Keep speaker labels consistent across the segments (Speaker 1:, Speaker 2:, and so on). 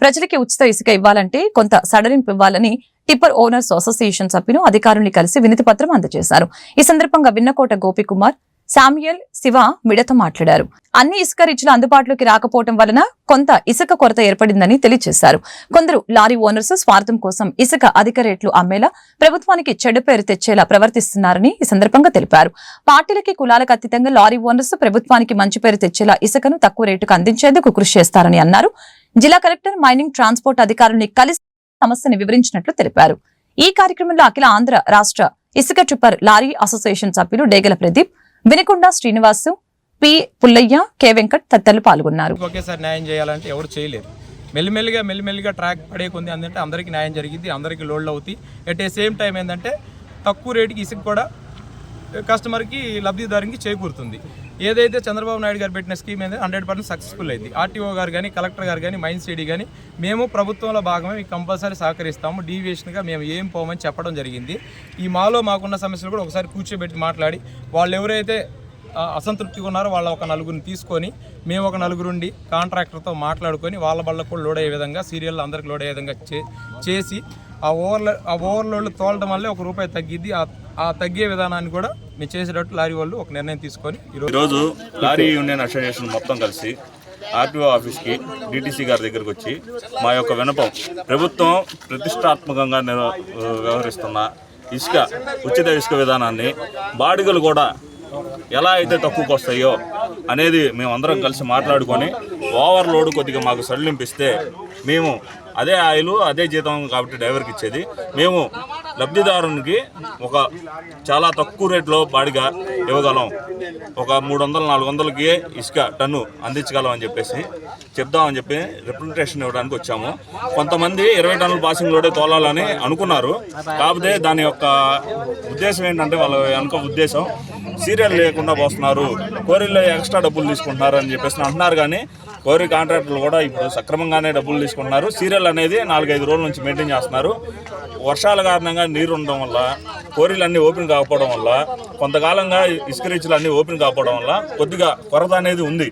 Speaker 1: ప్రజలకి ఉచిత ఇసుక ఇవ్వాలంటే కొంత సడలింపు ఇవ్వాలని టిప్పర్ ఓనర్స్ అసోసియేషన్ సభ్యులు అధికారుల్ని కలిసి వినతి పత్రం అందజేశారు. ఈ సందర్భంగా విన్నకోట గోపికుమార్ శామ్యుయల్ శివ మిడత మాట్లాడారు. అన్ని ఇసుక రీచ్లు అందుబాటులోకి రాకపోవడం వలన కొంత ఇసుక కొరత ఏర్పడిందని తెలియజేశారు. కొందరు లారీ ఓనర్స్ స్వార్థం కోసం ఇసుక అధిక రేట్లు అమ్మేలా ప్రభుత్వానికి చెడు పేరు తెచ్చేలా ప్రవర్తిస్తున్నారని ఈ సందర్భంగా తెలిపారు. పార్టీలకి కులాలకు అతీతంగా లారీ ఓనర్స్ ప్రభుత్వానికి మంచి పేరు తెచ్చేలా ఇసుకను తక్కువ రేటుకు అందించేందుకు కృషి చేస్తారని అన్నారు. జిల్లా కలెక్టర్ మైనింగ్ ట్రాన్స్పోర్ట్ అధికారుల్ని కలిసి సమస్యను వివరించినట్లు తెలిపారు. ఈ కార్యక్రమంలో అఖిల ఆంధ్ర రాష్ట్ర ఇసుక ట్రిప్పర్ లారీ అసోసియేషన్ సభ్యులు డేగల ప్రదీప్ వినకొండ శ్రీనివాసు పి పుల్లయ్య కె వెంకట్ తదితరులు పాల్గొన్నారు.
Speaker 2: ఒకేసారి న్యాయం చేయాలంటే ఎవరు చేయలేరు. మెల్లిమెల్లిగా మెల్లిమెల్లిగా ట్రాక్ పడే కొంది ఏంటంటే అందరికీ న్యాయం జరిగింది అందరికీ లోడ్లు అవుతాయి ఎట్ ఏ సేమ్ టైం ఏంటంటే తక్కువ రేటుకి ఇసుక కూడా కస్టమర్కి లబ్ధిదారునికి చేకూరుతుంది. ఏదైతే చంద్రబాబు నాయుడు గారు పెట్టిన స్కీమ్ అయితే హండ్రెడ్ పర్సెంట్ సక్సెస్ఫుల్ అయింది. ఆర్టీఓ గారు కానీ కలెక్టర్ గారు కానీ మైన్ సిటీ కానీ మేము ప్రభుత్వంలో భాగమే మీకు కంపల్సరీ సహకరిస్తాము. డీవియేషన్గా మేము ఏం పోమని చెప్పడం జరిగింది. ఈ మాలో మాకున్న సమస్యలు కూడా ఒకసారి కూర్చోబెట్టి మాట్లాడి వాళ్ళు ఎవరైతే అసంతృప్తిగా ఉన్నారో వాళ్ళ ఒక నలుగురిని తీసుకొని మేము ఒక నలుగురుండి కాంట్రాక్టర్తో మాట్లాడుకొని వాళ్ళ బళ్ళకు కూడా లోడ్ అయ్యే విధంగా సీరియల్ అందరికి లోడ్ అయ్యే విధంగా చే చేసి ఆ ఓవర్లో ఆ ఓవర్లోడ్లు తోలడం వల్లే ఒక రూపాయి తగ్గిద్ది. ఆ- ఆ తగ్గే విధానాన్ని కూడా మీరు చేసేటట్టు లారీ వాళ్ళు ఒక నిర్ణయం తీసుకొని ఈరోజు
Speaker 3: లారీ యూనియన్ అసోసియేషన్ మొత్తం కలిసి ఆర్టీఓ ఆఫీస్కి డిటీసీ గారి దగ్గరకు వచ్చి మా యొక్క వినపం ప్రభుత్వం ప్రతిష్టాత్మకంగా వ్యవహరిస్తున్న ఇసుక ఉచిత ఇసుక విధానాన్ని బాడిగలు కూడా ఎలా అయితే తక్కువకు వస్తాయో అనేది మేము అందరం కలిసి మాట్లాడుకొని ఓవర్లోడ్ కొద్దిగా మాకు సడలింపిస్తే మేము అదే ఆయిల్ అదే జీతం కాబట్టి డ్రైవర్కి ఇచ్చేది. మేము లబ్ధిదారునికి ఒక చాలా తక్కువ రేట్లో బాడిగా ఇవ్వగలం. ఒక మూడు వందలు నాలుగు వందలకి ఇసుక టన్ను అందించగలం అని చెప్పేసి చెప్దామని చెప్పి రిప్రజెంటేషన్ ఇవ్వడానికి వచ్చాము. కొంతమంది ఇరవై టన్నుల పాసింగ్ లోడే తోలాలని అనుకున్నారు. కాకపోతే దాని యొక్క ఉద్దేశం ఏంటంటే వాళ్ళ వెనుక ఉద్దేశం సీరియల్ లేకుండా పోస్తున్నారు. కోరిల్లో ఎక్స్ట్రా డబ్బులు తీసుకుంటున్నారు అని చెప్పేసి అంటున్నారు కానీ కోరి కాంట్రాక్టర్లు కూడా ఇప్పుడు సక్రమంగానే డబ్బులు తీసుకుంటున్నారు. సీరియల్ అనేది నాలుగైదు రోజుల నుంచి మెయింటైన్ చేస్తున్నారు. వర్షాల కారణంగా నీరు ఉండడం వల్ల కోరీలు అన్నీ ఓపెన్ కాకపోవడం వల్ల కొంతకాలంగా ఇసుక రీచ్లు అన్నీ ఓపెన్ కాకపోవడం వల్ల కొద్దిగా కొరత అనేది ఉంది.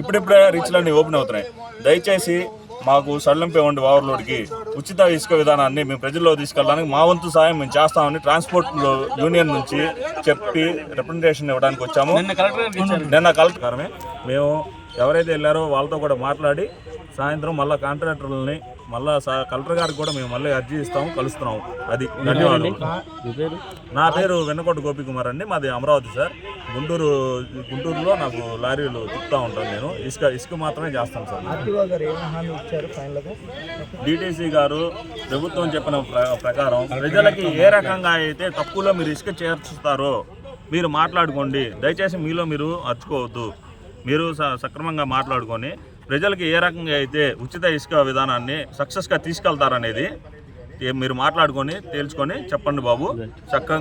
Speaker 3: ఇప్పుడిప్పుడే రీచ్లు అన్నీ ఓపెన్ అవుతున్నాయి. దయచేసి మాకు సడలింపు ఇవ్వండి ఓవర్లోడ్కి ఉచిత ఇసుక విధానాన్ని మేము ప్రజల్లో తీసుకెళ్ళడానికి మా వంతు సాయం మేము చేస్తామని ట్రాన్స్పోర్ట్ యూనియన్ నుంచి చెప్పి రిప్రజెంటేషన్ ఇవ్వడానికి వచ్చాము. నిన్న కలెక్టర్మే మేము ఎవరైతే వెళ్ళారో వాళ్ళతో కూడా మాట్లాడి సాయంత్రం మళ్ళీ కాంట్రాక్టర్లని మళ్ళీ కలెక్టర్ గారికి కూడా మేము మళ్ళీ అర్జీ ఇస్తాము కలుస్తున్నాము. అది ధన్యవాదాలు నా పేరు వెన్నకోట గోపికుమార్ అండి. మాది అమరావతి సార్. గుంటూరు గుంటూరులో నాకు లారీలు తిప్పుతూ ఉంటాను నేను. ఇసుక ఇసుక మాత్రమే చేస్తాను సార్. డిటీసీ గారు ప్రభుత్వం చెప్పిన ప్ర- ప్రకారం ప్రజలకి ఏ రకంగా అయితే తక్కువలో మీరు ఇసుక చేర్చుతారో మీరు మాట్లాడుకోండి. దయచేసి మీలో మీరు అర్చుకోవద్దు. మీరు స- సక్రమంగా మాట్లాడుకొని ప్రజలకి ఏ రకంగా అయితే ఉచిత ఇసుక విధానాన్ని సక్సెస్గా తీసుకెళ్తారనేది మీరు మాట్లాడుకొని తేల్చుకొని చెప్పండి బాబు. చక్కగా